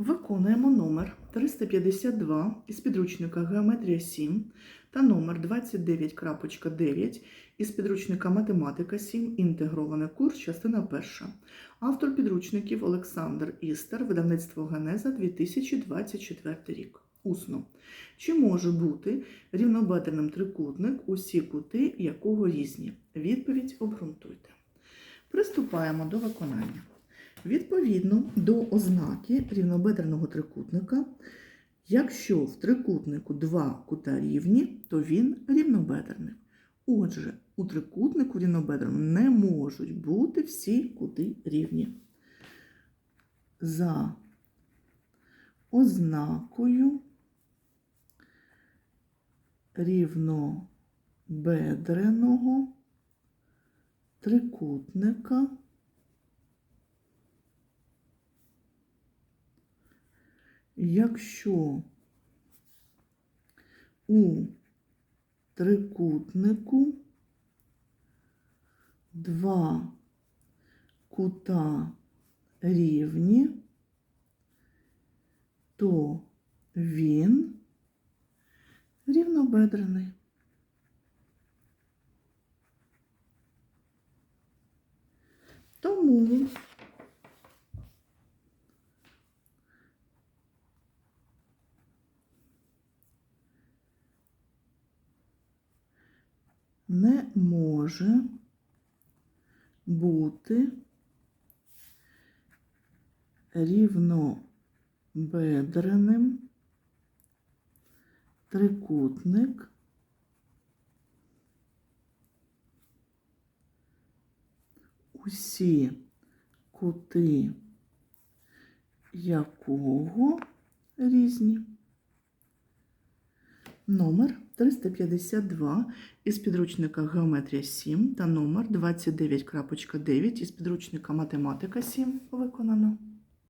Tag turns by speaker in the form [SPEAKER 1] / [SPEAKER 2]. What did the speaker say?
[SPEAKER 1] Виконуємо номер 352 із підручника Геометрія 7 та номер 29.9 із підручника Математика 7. Інтегрований курс, частина 1. Автор підручників Олександр Істер, видавництво Генеза 2024 рік. Усно. Чи може бути рівнобедреним трикутник, усі кути якого різні? Відповідь обґрунтуйте. Приступаємо до виконання. Відповідно до ознаки рівнобедреного трикутника, якщо в трикутнику два кута рівні, то він рівнобедрений. Отже, у трикутнику рівнобедреному не можуть бути всі кути рівні. За ознакою рівнобедреного трикутника Якщо у трикутнику два кута рівні, то він рівнобедрений. Тому не може бути рівнобедреним трикутник усі кути якого різні. Номер 352 із підручника Геометрія 7 та номер 29.9 із підручника Математика 7 виконано.